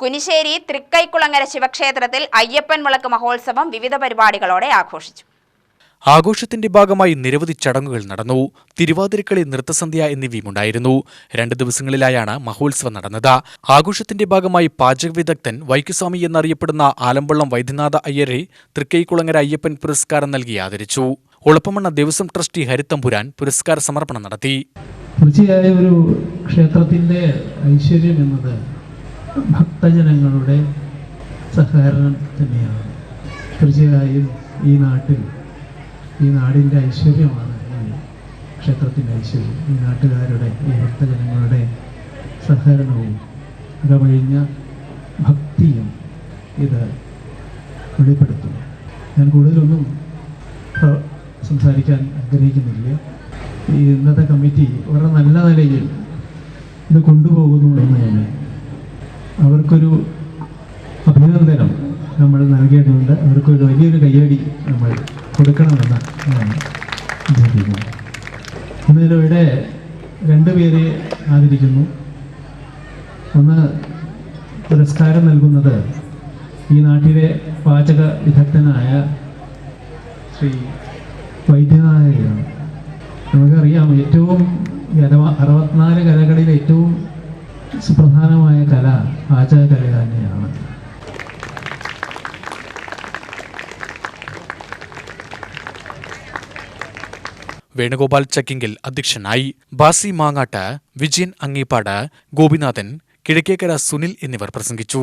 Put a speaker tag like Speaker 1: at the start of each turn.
Speaker 1: കുനിശ്ശേരി തൃക്കൈക്കുളങ്ങര ശിവക്ഷേത്രത്തിൽ അയ്യപ്പൻ വിളക്ക് മഹോത്സവം വിവിധ പരിപാടികളോടെ ആഘോഷിച്ചു.
Speaker 2: ആഘോഷത്തിന്റെ ഭാഗമായി നിരവധി ചടങ്ങുകൾ നടന്നു. തിരുവാതിരക്കളി നൃത്തസന്ധ്യ എന്നിവയുമുണ്ടായിരുന്നു. രണ്ട് ദിവസങ്ങളിലായാണ് മഹോത്സവം നടന്നത്. ആഘോഷത്തിന്റെ ഭാഗമായി പാചക വിദഗ്ധൻ വൈക്കുസ്വാമി എന്നറിയപ്പെടുന്ന ആലമ്പള്ളം വൈദ്യനാഥ അയ്യരെ തൃക്കൈക്കുളങ്ങര അയ്യപ്പൻ പുരസ്കാരം നൽകി ആദരിച്ചു. ഒളപ്പമണ്ണ ദേവസ്വം ട്രസ്റ്റി ഹരിത്തമ്പുരാൻ പുരസ്കാര സമർപ്പണം നടത്തി.
Speaker 3: തീർച്ചയായും ഒരു ക്ഷേത്രത്തിന്റെ ഐശ്വര്യം എന്നത് ഭക്തജനങ്ങളുടെ സഹകരണം തന്നെയാണ്. തീർച്ചയായും ഈ നാട്ടിൽ ഈ നാടിന്റെ ഐശ്വര്യമാണ് ഈ ക്ഷേത്രത്തിന്റെ ഐശ്വര്യം. ഈ നാട്ടുകാരുടെ ഈ ഭക്തജനങ്ങളുടെ സഹകരണവും ഇടമഴിഞ്ഞ ഭക്തിയും ഇത് വെളിപ്പെടുത്തും. ഞാൻ കൂടുതലൊന്നും സംസാരിക്കാൻ ആഗ്രഹിക്കുന്നില്ല. ഈ ഇന്നത്തെ കമ്മിറ്റി വളരെ നല്ല നിലയിൽ ഇത് കൊണ്ടുപോകുന്നു എന്നതിന് അവർക്കൊരു അഭിനന്ദനം നമ്മൾ നൽകേണ്ടതുണ്ട്. അവർക്കൊരു വലിയൊരു കയ്യടി നമ്മൾ കൊടുക്കണമെന്ന് അഭ്യർത്ഥിക്കുന്നു ഇന്നിവിടെ രണ്ടുപേരെ ആദരിക്കുന്നു. ഒന്ന് പുരസ്കാരം നൽകുന്നത് ഈ നാട്ടിലെ പാചക വിദഗ്ധനായ ശ്രീ വൈദ്യനായകയാണ് നമുക്കറിയാം ഏറ്റവും അറുപത്തിനാല് കലകളിൽ ഏറ്റവും സുപ്രധാനമായ കല ആചാരകല കല തന്നെയാണ്.
Speaker 2: വേണുഗോപാൽ ചക്കിങ്കിൽ അധ്യക്ഷനായി ബാസി മാങ്ങാട്ട് വിജയൻ അങ്ങീപ്പാട് ഗോപിനാഥൻ കിഴക്കേക്കര സുനിൽ എന്നിവർ പ്രസംഗിച്ചു.